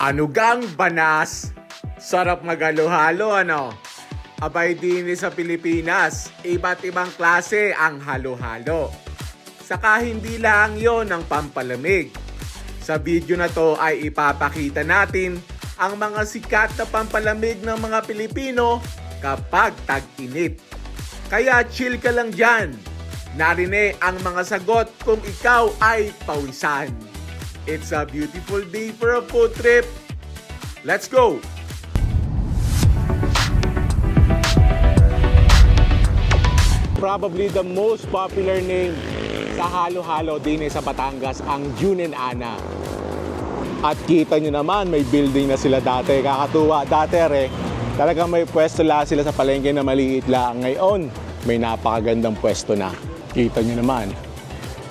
Anugang banas. Sarap magalo-halo ano? Abay din sa Pilipinas, iba't ibang klase ang halo-halo. Saka hindi lang yon ang pampalamig. Sa video na to ay ipapakita natin ang mga sikat na pampalamig ng mga Pilipino kapag tag-init. Kaya chill ka lang dyan. Narine ang mga sagot kung ikaw ay pawisan. It's a beautiful day for a food trip. Let's go! Probably the most popular name sa halo-halo din sa Batangas ang Junin Ana. At kita nyo naman, may building na sila dati. Kakatuwa. Dati re, talagang may pwesto lang sila sa palengke na maliit lang. Ngayon, may napakagandang pwesto na. Kita nyo naman,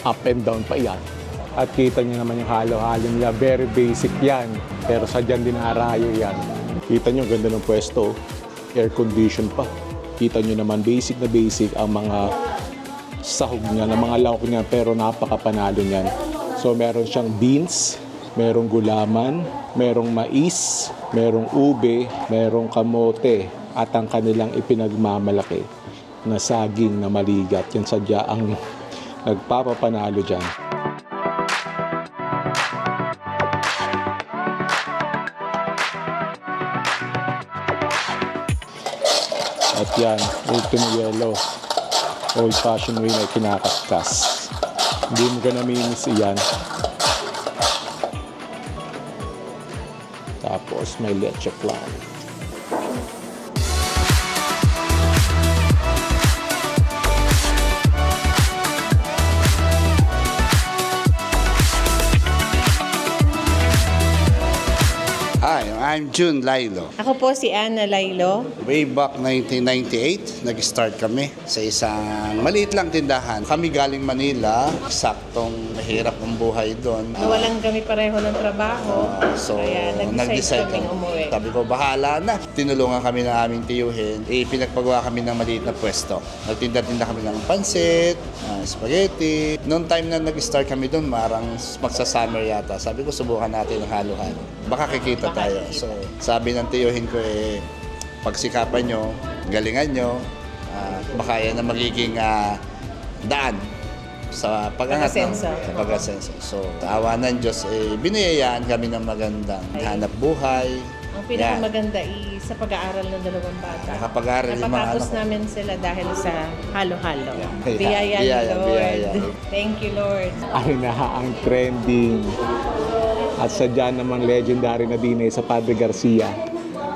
up and down pa yan. At kita nyo naman yung halo-halo nila. Very basic yan. Pero sadyan din arayo yan. Kita nyo, ganda ng pwesto. Air condition pa. Kita nyo naman, basic na basic ang mga sahog niya, ng mga lahok niya, pero napakapanalo niyan. So meron siyang beans, merong gulaman, merong mais, merong ube, merong kamote, at ang kanilang ipinagmamalaki na saging na maligat. Yan sadya ang nagpapapanalo dyan. At yan, ultimo yellow. Old fashioned way na kinakaskas. Hindi mo ka namimiss iyan. Tapos may leche flan. I'm June Lailo. Ako po si Ana Lailo. Way back 1998, nag-start kami sa isang maliit lang tindahan. Kami galing Manila, saktong mahirap ang buhay doon. Nawalan kami pareho ng trabaho. So, kaya nag-decide kami. umuwi. Sabi ko, bahala na. Tinulungan kami ng aming tiyuhin. Eh, pinagpagawa kami ng maliit na pwesto. Nagtinda-tinda kami ng pansit, ah, spaghetti. Noong time na nag-start kami doon, marang magsa-summer yata. Sabi ko, subukan natin ang halo-halo. Baka kikita tayo. So, sabi ng tiyuhin ko, eh, pagsikapan nyo, galingan nyo, ah, baka yan ang magiging ah, daan sa pag-angat ng Pag-asenso. sa pag-asenso. So, awa ng Diyos, eh, biniyayaan kami ng magandang hanap buhay. Ang pinakamaganda i sa pag-aaral ng dalawang bata. Nakapag-aaral yung mga anak namin sila dahil sa halo-halo. Yeah. Biyaya Biyaya, Lord. biyaya. Thank you, Lord. Ano na ang trending at sadya namang legendary na din sa Padre Garcia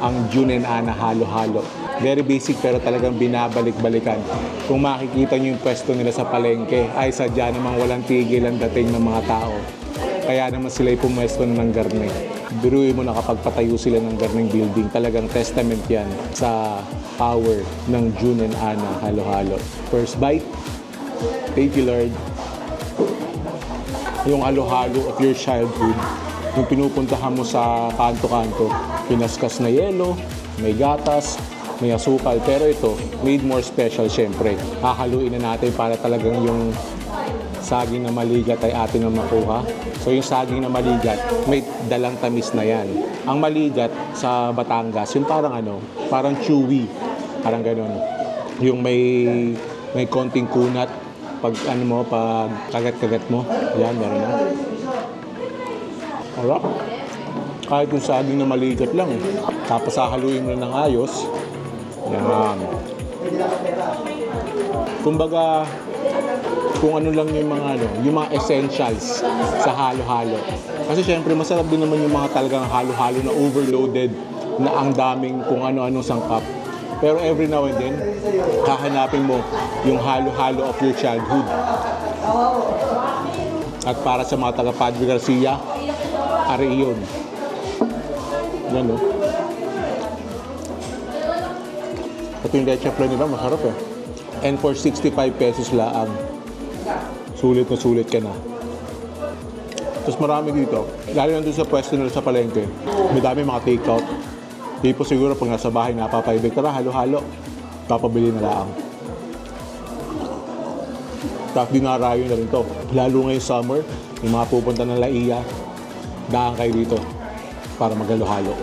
ang June and Ana halo-halo. Very basic pero talagang binabalik-balikan. Kung makikita nyo yung pwesto nila sa palengke, ay sadya namang walang tigil ang dating ng mga tao. Kaya naman sila'y pumwesto ng garne. Biruin mo na sila ng garneng building, talagang testament yan sa power ng June and Ana halo-halo. First bite, thank you Lord yung halo-halo of your childhood, yung pinupuntahan mo sa kanto-kanto, pinaskas na yelo, may gatas, may asukal. Pero ito, made more special syempre. Hahaluin na natin para talagang yung saging na maligat ay atin na makuha. So yung saging na maligat, may dalang tamis na yan. Ang maligat sa Batangas, yung parang ano, parang chewy. Parang ganun. Yung may may konting kunat pag ano mo, pag kagat-kagat mo. Yan, meron na. Alright. Kahit yung saging na maligat lang. eh. Tapos hahaluin mo na ng ayos. Yan. Kumbaga, kung ano lang yung mga ano, yung mga essentials sa halo-halo. Kasi syempre masarap din naman yung mga talagang halo-halo na overloaded na ang daming kung ano-ano sangkap. Pero every now and then, hahanapin mo yung halo-halo of your childhood. At para sa mga taga Padre Garcia, ari yun. Yan no. At yung leche flan nila, masarap eh. And for 65 pesos laang, sulit na sulit ka na. Tapos marami dito, lalo na doon sa pwesto nila sa palengke, may dami mga take-out. Tipo siguro pag nasa bahay napapaibig, tara halo-halo, papabili na lang. Tapos dinarayo na rin to. Lalo ngayong summer, yung mga pupunta ng Laia, daan kayo dito. para maghalo-halo.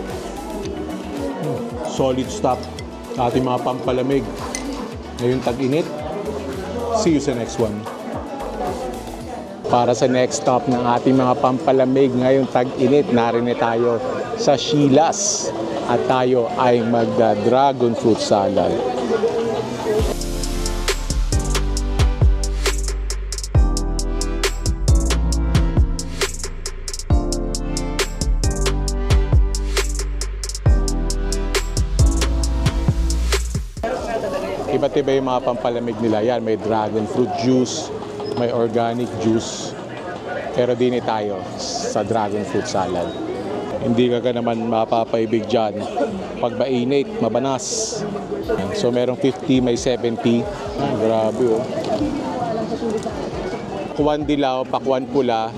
Solid stuff. Ating mga pampalamig. Ngayon tag-init. See you sa next one. Para sa next stop ng ating mga pampalamig ngayong tag-init, narinig tayo sa Sheila's at tayo ay mag-dragon fruit salad. Iba't iba yung mga pampalamig nila. Yan, may dragon fruit juice, may organic juice. Pero dini tayo sa dragon fruit salad. Hindi ka ka naman mapapaibig dyan. Pag mainit, mabanas. So merong 50, may 70. Ah, grabe oh. Kuwan dilaw, pakwan pula,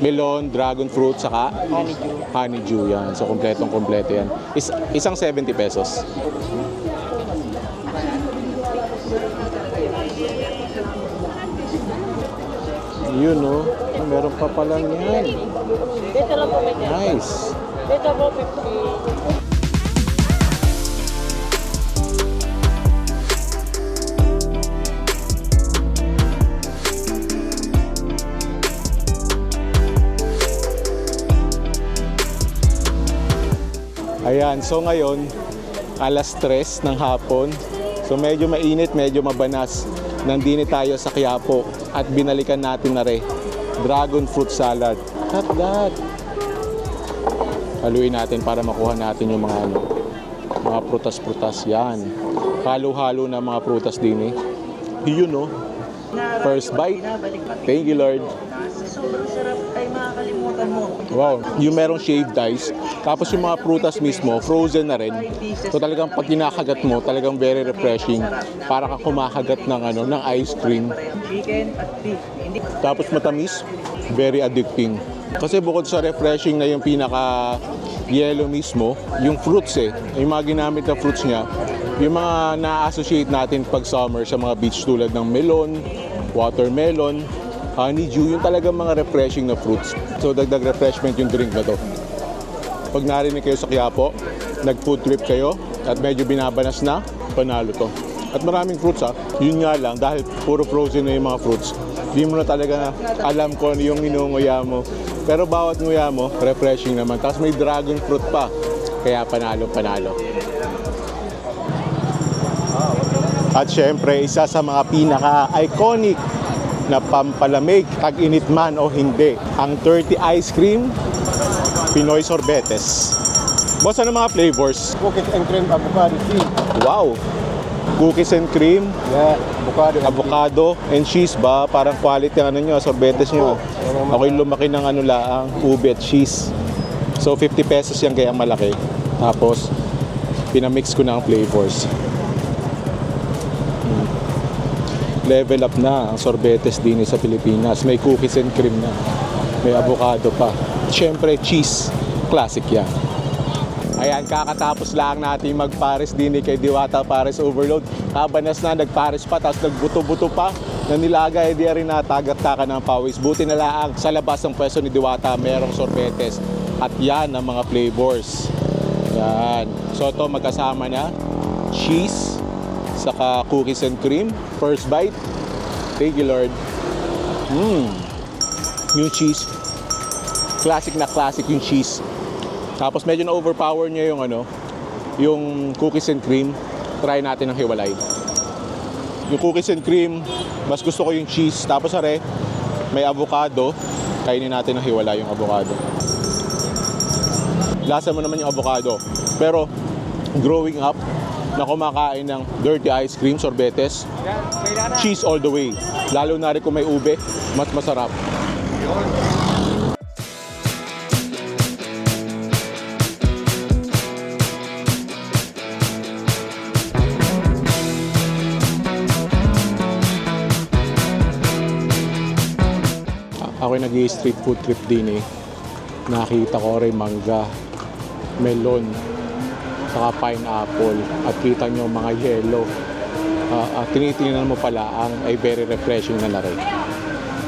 melon, dragon fruit, saka honeydew. Honeydew yan. So kompletong kompleto yan. Is, isang 70 pesos. Yun oh. Meron pa pala yan. Dito lang po may Nice. Dito po 50. Ayan, so ngayon, alas 3 ng hapon. So medyo mainit, medyo mabanas. Nandini tayo sa Quiapo at binalikan natin na rin dragon fruit salad. At that. Haluin natin para makuha natin yung mga ano, mga prutas-prutas yan. Halo-halo na mga prutas din eh. Yun no. First bite. Thank you Lord. Sobrang sarap ay makakalimutan mo. Wow, yung merong shaved ice. Tapos yung mga prutas mismo, frozen na rin. So talagang pag kinakagat mo, talagang very refreshing. Para ka kumakagat ng ano, ng ice cream. Chicken at beef. Hindi Tapos matamis, very addicting. Kasi bukod sa refreshing na yung pinaka yellow mismo, yung fruits eh, yung mga ginamit na fruits niya, yung mga na-associate natin pag summer sa mga beach tulad ng melon, watermelon, honeydew, yung talagang mga refreshing na fruits. So dagdag refreshment yung drink na to. Pag narinig kayo sa Quiapo, nag-food trip kayo at medyo binabanas na, panalo to. At maraming fruits ha. Yun nga lang, dahil puro frozen na yung mga fruits, di mo na talaga alam kung ano yung inunguya mo. Pero bawat nguya mo, refreshing naman. Tapos may dragon fruit pa. Kaya panalo, panalo. At syempre, isa sa mga pinaka-iconic na pampalamig, tag-init man o hindi, ang 30 ice cream, Pinoy Sorbetes. Boss, ano mga flavors? Cookies and cream avocado cheese. Wow! Cookies and cream, Yeah, avocado. and avocado, and cheese ba? Parang quality ang ano nyo, sorbetes nyo. Ako yung lumaki ng ano laang, ube at cheese. So 50 pesos yan kaya malaki. Tapos, pinamix ko na ang flavors. Mm. Level up na ang sorbetes din sa Pilipinas. May cookies and cream na. May avocado pa. Siyempre, cheese. Classic yan. Ayan, kakatapos lang natin mag-Paris din kay Diwata Paris Overload. Kabanas na, nag-Paris pa, tapos nagbuto-buto pa na nilagay, di rin natagak-taka ng pawis. Buti na lang sa labas ng pwesto ni Diwata, merong sorbetes. At yan ang mga flavors. Yan. So ito magkasama na cheese, saka cookies and cream. First bite. Thank you, Lord. Mmm. Yung cheese. Classic na classic yung cheese. Tapos medyo na-overpower niya yung ano, yung cookies and cream. Try natin ng hiwalay. Yung cookies and cream, mas gusto ko yung cheese. Tapos are, may avocado. Kainin natin ng hiwalay yung avocado. Lasa mo naman yung avocado. Pero growing up, na kumakain ng dirty ice cream, sorbetes, cheese all the way. Lalo na rin kung may ube, mas masarap. Ako nag street food trip din eh. Nakita ko rin mangga, melon, saka pineapple. At kita nyo mga yellow. Uh, at tinitingnan mo pala ang ay very refreshing na rin.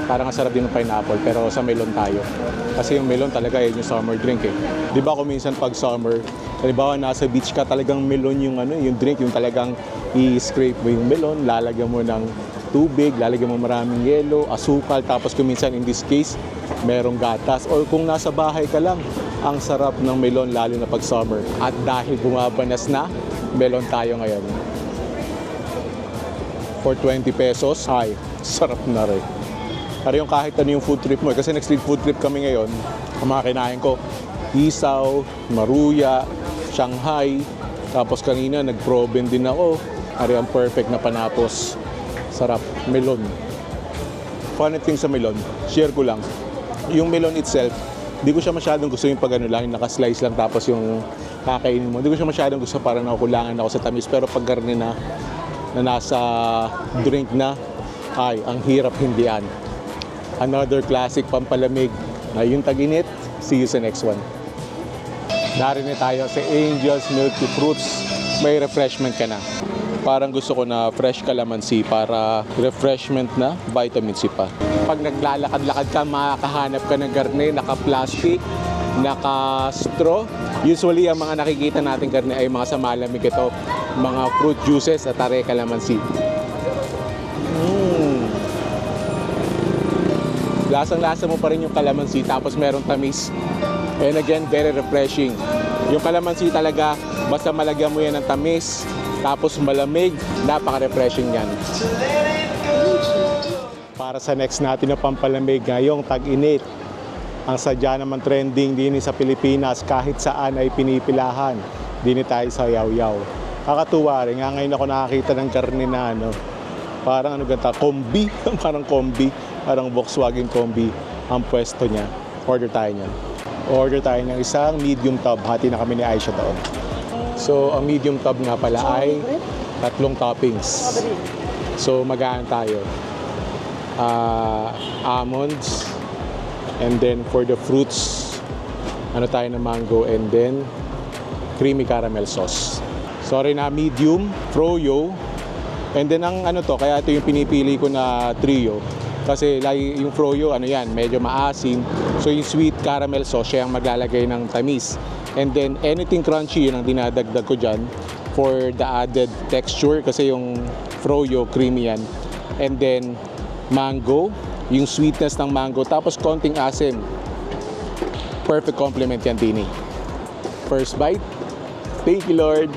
Parang ang sarap din ng pineapple, pero sa melon tayo. Kasi yung melon talaga yun yung summer drink eh. Di ba kung minsan pag summer, halimbawa nasa beach ka, talagang melon yung ano, yung drink, yung talagang i-scrape mo yung melon, lalagyan mo ng tubig, lalagyan mo maraming yelo, asukal, tapos kung minsan in this case, merong gatas. Or kung nasa bahay ka lang, ang sarap ng melon lalo na pag summer. At dahil bumabanas na, melon tayo ngayon. For 20 pesos, ay, sarap na rin. Pero yung kahit ano yung food trip mo, eh, kasi next street food trip kami ngayon, ang mga kinain ko, isaw, maruya, Shanghai, tapos kanina nag-proben din ako. Ari ang perfect na panapos. Sarap. Melon. Funny thing sa melon, share ko lang. Yung melon itself, di ko siya masyadong gusto yung pag ano lang, yung naka-slice lang tapos yung kakainin mo. Di ko siya masyadong gusto parang nakukulangan ako sa tamis. Pero pag garni na, na nasa drink na, ay, ang hirap hindian. Another classic pampalamig na yung tag-init. See you sa next one. Narinig tayo sa Angel's Milky Fruits. May refreshment ka na. Parang gusto ko na fresh calamansi para refreshment na vitamin C pa. Pag naglalakad-lakad ka, makakahanap ka ng garne, naka-plastic, naka-straw. Usually, ang mga nakikita natin garne ay mga sa malamig ito, mga fruit juices at tare calamansi. Mm. Lasang-lasa mo pa rin yung calamansi tapos merong tamis. And again, very refreshing. Yung calamansi talaga, basta malagyan mo yan ng tamis, tapos malamig, napaka-refreshing yan. Para sa next natin na pampalamig ngayong tag-init, ang sadya naman trending din sa Pilipinas kahit saan ay pinipilahan. Dini tayo sa yaw-yaw. Kakatuwa rin, nga ngayon ako nakakita ng karne na ano, parang ano ganta, kombi, parang kombi, parang Volkswagen kombi ang pwesto niya. Order tayo niyan. Order tayo ng isang medium tub. Hati na kami ni Aisha doon. So, ang medium tub nga pala ay tatlong toppings. So, magaan tayo. Ah, almonds, and then for the fruits, ano tayo na mango, and then creamy caramel sauce. Sorry na, medium, froyo, and then ang ano to, kaya ito yung pinipili ko na trio. Kasi like, yung froyo, ano yan, medyo maasim. So yung sweet caramel sauce, siya ang maglalagay ng tamis. And then anything crunchy, yun ang dinadagdag ko dyan for the added texture kasi yung froyo, creamy yan. And then mango, yung sweetness ng mango, tapos konting asim. Perfect complement yan, Tini. First bite. Thank you, Lord.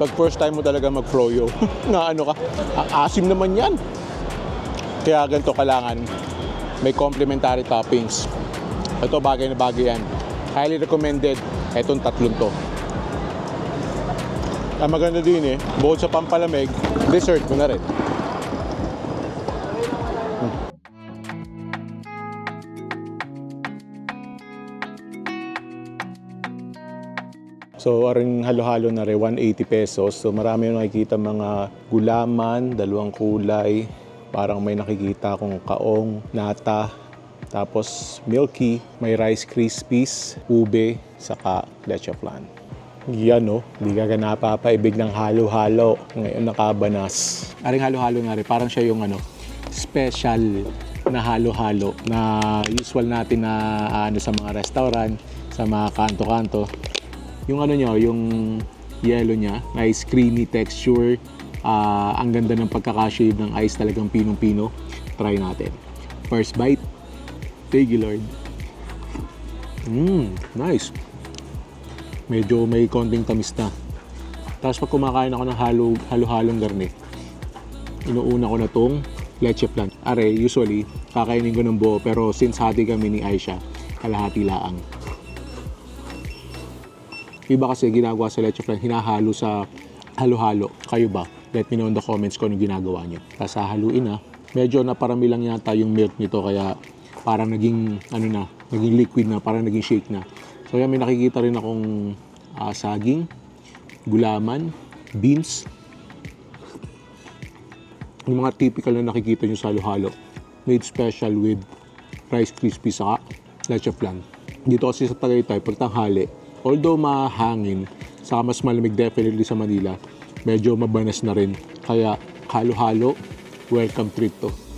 Pag first time mo talaga mag-froyo, na ano ka, "Ah, asim naman yan. Kaya ganito kailangan may complementary toppings. Ito bagay na bagay yan. Highly recommended itong tatlong to. Ang maganda din eh, bukod sa pampalamig, dessert mo na rin. So, aring halo-halo na rin, 180 pesos. So, marami yung nakikita mga gulaman, dalawang kulay. Parang may nakikita akong kaong, nata, tapos milky, may rice krispies, ube, saka leche flan. Yan no, hindi ka napapaibig ng halo-halo. Ngayon nakabanas. Aring halo-halo nga rin, parang siya yung ano, special na halo-halo na usual natin na ano sa mga restaurant, sa mga kanto-kanto. Yung ano niya, yung yellow niya, nice creamy texture. Ah, ang ganda ng pagkakashave ng ice, talagang pinong-pino. Try natin. First bite. Thank you, Lord. Mmm, nice. Medyo may konting tamis na. Tapos pag kumakain ako ng halo, halo-halong garne, inuuna ko na tong leche flan. Are, usually, kakainin ko ng buo, pero since hati kami ni Aisha, kalahati laang. Iba kasi ginagawa sa leche flan, hinahalo sa halo-halo. Kayo ba? Let me know in the comments kung anong ginagawa nyo. Tapos hahaluin na. Medyo naparami lang yata yung milk nito kaya parang naging ano na, naging liquid na, parang naging shake na. So yan, may nakikita rin akong ah, saging, gulaman, beans, yung mga typical na nakikita nyo sa halo-halo. Made special with Rice Krispies saka leche flan. Dito kasi sa Tagaytay, pag tanghali, although mahangin, saka mas malamig definitely sa Manila, medyo mabanas na rin. Kaya halo-halo, welcome treat to.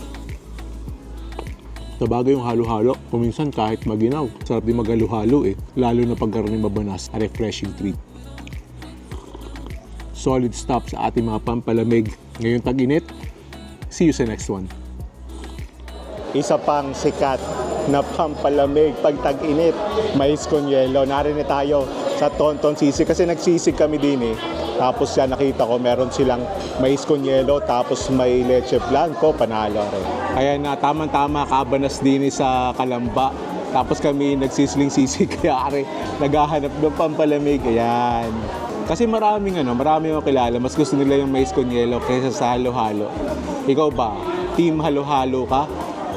Sa bagay yung halo-halo, kuminsan kahit maginaw, sarap din maghalo-halo eh. Lalo na pagkaroon ng mabanas, a refreshing treat. Solid stop sa ating mga pampalamig. Ngayong tag-init, see you sa next one. Isa pang sikat na pampalamig pag tag-init, mais con yelo. Narinig tayo sa Tonton Sisig kasi nagsisig kami din eh. Tapos yan nakita ko meron silang mais con yelo tapos may leche blanco, panalo rin. Ayan na, tamang-tama kabanas din eh sa Kalamba. Tapos kami nagsisling sisig kaya ari naghahanap ng pampalamig. Ayan. Kasi maraming ano, marami yung kilala. Mas gusto nila yung mais con yelo kaysa sa halo-halo. Ikaw ba? Team halo-halo ka?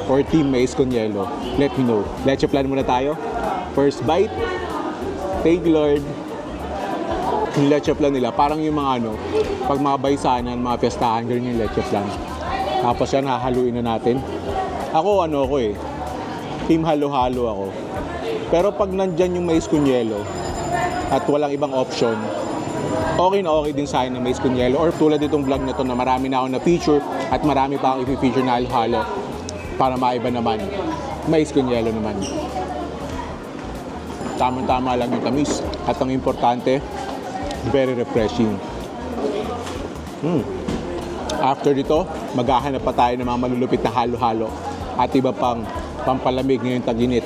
Or team mais con yelo? Let me know. Leche plan muna tayo. First bite. Thank you, Lord. Leche plan nila, parang yung mga ano, pag mga baysanan, mga piyestahan, ganyan yung leche plan. Tapos yan, hahaluin na natin. Ako, ano ako eh, team halo-halo ako. Pero pag nandyan yung mais con yelo, at walang ibang option, okay na okay din sa akin ng mais con yelo. Or tulad itong vlog na to na marami na ako na feature at marami pa akong i-feature na halo-halo para maiba naman. Mais con yelo naman. Tama-tama lang yung tamis. At ang importante, very refreshing. Mm. After dito, maghahanap pa tayo ng mga malulupit na halo-halo at iba pang pampalamig ngayong tag-init.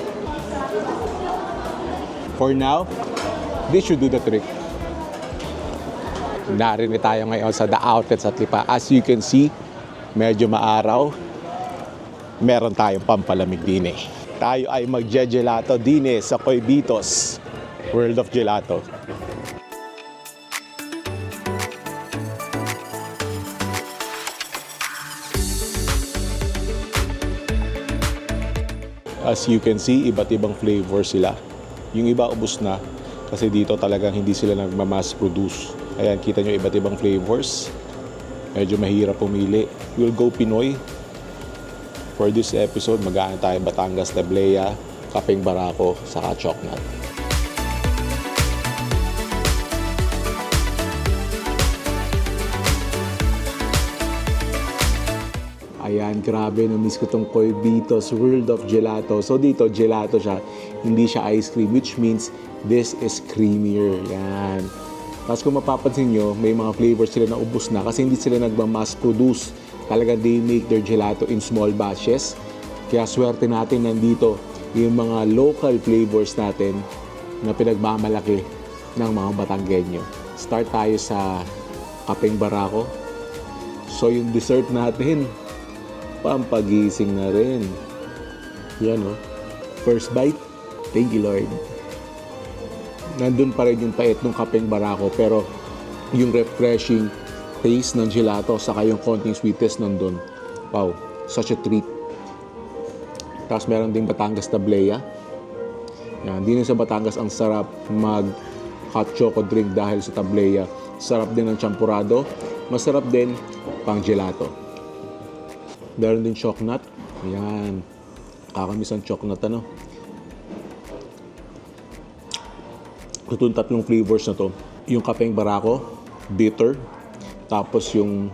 For now, this should do the trick. Narinig tayo ngayon sa The Outlet sa Lipa. As you can see, medyo maaraw. Meron tayong pampalamig din eh. Tayo ay magje-gelato din eh sa Coibitos, World of Gelato. As you can see, iba't ibang flavor sila. Yung iba ubos na kasi dito talagang hindi sila nagmamass produce. Ayan, kita nyo iba't ibang flavors. Medyo mahirap pumili. We'll go Pinoy. For this episode, mag tayo Batangas Tablea, Kapeng Barako, saka Chocnut. Grabe, na-miss ko tong Coibitos World of Gelato. So dito, gelato siya, hindi siya ice cream, which means this is creamier. Yan. Tapos kung mapapansin nyo, may mga flavors sila na ubos na kasi hindi sila nagma-mass produce. Talaga they make their gelato in small batches. Kaya swerte natin nandito yung mga local flavors natin na pinagmamalaki ng mga Batanggenyo. Start tayo sa Kapeng Barako. So yung dessert natin, pampagising na rin. Yan o. First bite, thank you Lord. Nandun pa rin yung pait ng kapeng barako pero yung refreshing taste ng gelato saka yung konting sweetness nandun. Wow, such a treat. Tapos meron ding Batangas Tablea. Yan, din sa Batangas ang sarap mag hot choco drink dahil sa tablea. Sarap din ng champurado. Masarap din pang gelato. Meron din chocnut. Ayan. Kakamis ang chocnut ano. Itong tatlong flavors na to. Yung kapeng barako, bitter. Tapos yung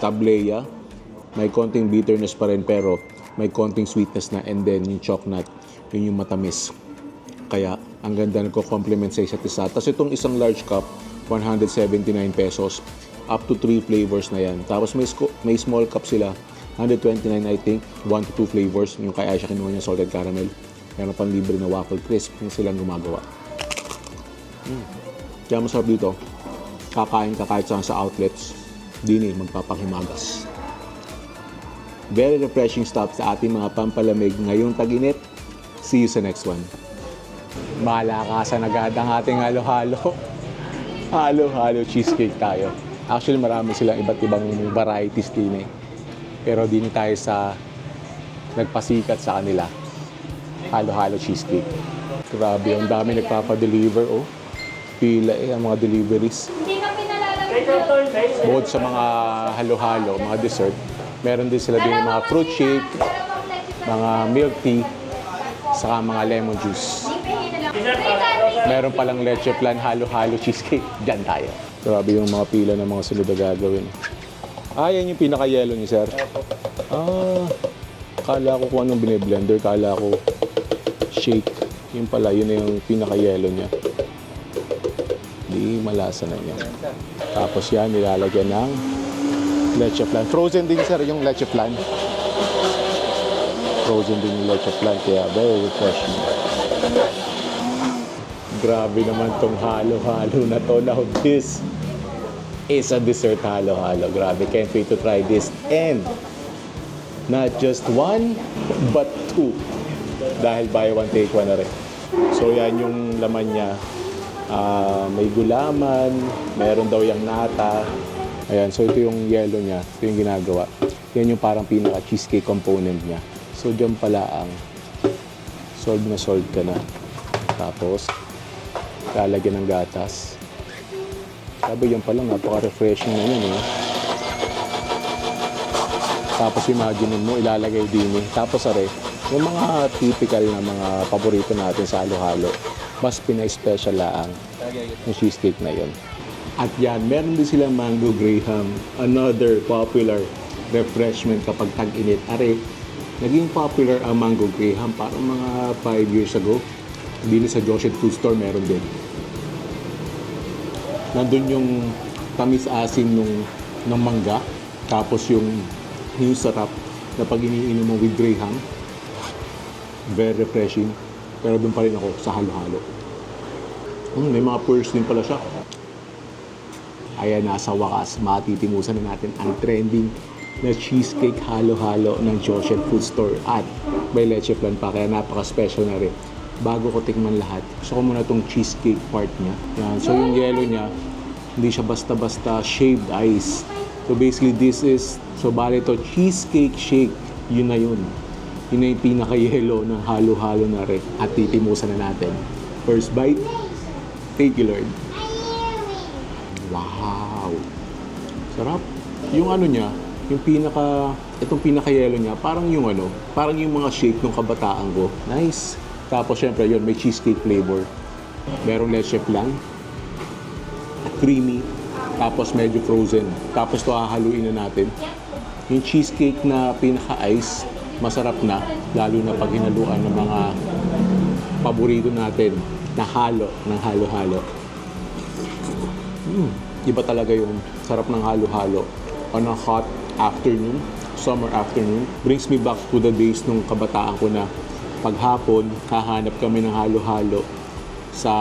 tablea, may konting bitterness pa rin pero may konting sweetness na. And then yung chocnut, yun yung matamis. Kaya ang ganda nagko-complement sa isa't isa. Tapos itong isang large cup, 179 pesos. Up to 3 flavors na yan. Tapos may, may small cup sila, 129 I think, 1 to 2 flavors. Yung kay Aisha kinuha niya salted caramel. Meron pang libre na waffle crisp yung silang gumagawa. Mm. Kaya masarap dito. Kakain ka kahit saan sa outlets. Di ni magpapahimagas. Very refreshing stuff sa ating mga pampalamig ngayong tag-init. See you sa next one. Malakasan agad ang ating halo-halo. Halo-halo cheesecake tayo. Actually, marami silang iba't ibang varieties din eh. Pero din tayo sa nagpasikat sa kanila. Halo-halo cheesecake. Grabe, ang dami nagpapadeliver oh. Pila eh, ang mga deliveries. Bukod sa mga halo-halo, mga dessert, meron din sila din yung mga fruit shake, mga milk tea, saka mga lemon juice. Meron palang leche plan halo-halo cheesecake. Diyan tayo. Grabe yung mga pila ng mga sunod na gagawin. Ah, yan yung pinaka-yellow ni sir. Ah, Kala ko kung anong biniblender, kala ko shake. Yun pala, yun na yung pinaka-yellow niya. Di malasa na yan. Tapos yan, nilalagyan ng leche flan. Frozen din sir yung leche flan. Frozen din yung leche flan, kaya very refreshing. Grabe naman tong halo-halo na to. Now this is a dessert halo-halo. Grabe, can't wait to try this. And not just one, but two. Dahil buy one, take one na rin. So yan yung laman niya. Ah, may gulaman, meron daw yung nata. Ayan, so ito yung yellow niya. Ito yung ginagawa. Yan yung parang pinaka-cheesecake component niya. So dyan pala ang solve na solve ka na. Tapos, lalagyan ng gatas. Sabi yan pala, napaka-refreshing na yun eh. Tapos imagine mo, ilalagay din eh. Tapos are, yung mga typical na mga paborito natin sa halo-halo, mas pinay-special laang yung cheesecake na yun. At yan, meron din silang mango graham, another popular refreshment kapag tag-init. Are, naging popular ang mango graham parang mga 5 years ago. Na sa Joshua Food Store meron din. Nandun yung tamis-asim nung, ng mangga, tapos yung yung sarap na pag iniinom mo with graham, very refreshing. Pero doon pa rin ako sa halo-halo. Hmm, may mga pearls din pala siya. Ayan, nasa wakas, matitimusan na natin ang trending na cheesecake halo-halo ng Joseph Food Store at may leche flan pa, kaya napaka-special na rin. Bago ko tikman lahat, gusto ko muna itong cheesecake part niya. Yan. So yung yellow niya, hindi siya basta-basta shaved ice. So basically this is, so bali to cheesecake shake, yun na yun. Yun na yung pinaka-yellow ng halo-halo na rin at titimusan na natin. First bite, thank you Lord. Wow! Sarap. Yung ano niya, yung pinaka, itong pinaka-yellow niya, parang yung ano, parang yung mga shake ng kabataan ko. Nice. Tapos syempre yun, may cheesecake flavor. Merong leche flan. Creamy. Tapos medyo frozen. Tapos to hahaluin na natin. Yung cheesecake na pinaka-ice, masarap na. Lalo na pag hinaluan ng mga paborito natin na halo, ng halo-halo. Mm, iba talaga yung sarap ng halo-halo on a hot afternoon, summer afternoon. Brings me back to the days nung kabataan ko na paghapon, hahanap kami ng halo-halo sa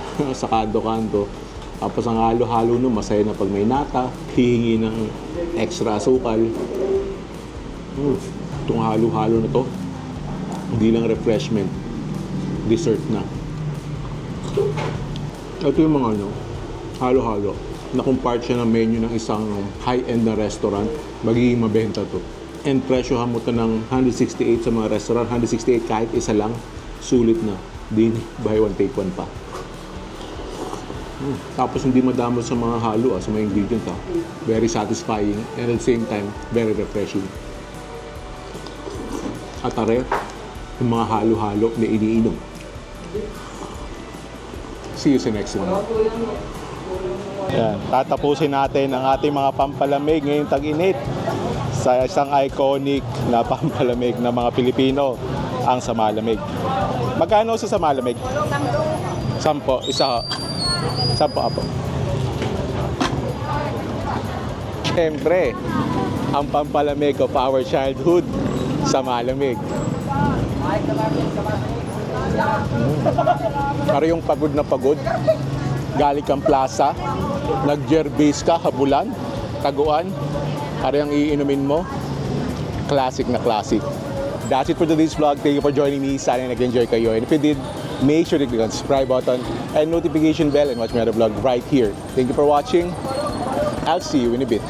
sa kando-kando. Tapos ang halo-halo nun, masaya na pag may nata, hihingi ng extra asukal. Mm, itong halo-halo na to, hindi lang refreshment, dessert na. Ito yung mga ano, halo-halo na kung part siya ng menu ng isang high-end na restaurant, magiging mabenta to. And presyohan mo to ng 168 sa mga restaurant, 168 kahit isa lang, sulit na. Din, buy one, take one pa. Mm. Tapos hindi madamot sa mga halo, ah, sa mga ingredient. Ah. Very satisfying and at the same time, very refreshing. At are, yung mga halo-halo na iniinom. See you sa next one. Yan, tatapusin natin ang ating mga pampalamig ngayong tag-init sa isang iconic na pampalamig ng mga Pilipino, ang Samalamig. Magkano sa Samalamig? Sampo. Isa. Sampo apo. Siyempre, ang pampalamig of our childhood, Samalamig. Pero yung pagod na pagod, galing kang plaza, nag-gerbase ka, habulan, taguan, para yung iinumin mo, classic na classic. That's it for today's vlog. Thank you for joining me. Sana nag-enjoy kayo. And if you did, make sure to click on subscribe button and notification bell and watch my other vlog right here. Thank you for watching. I'll see you in a bit.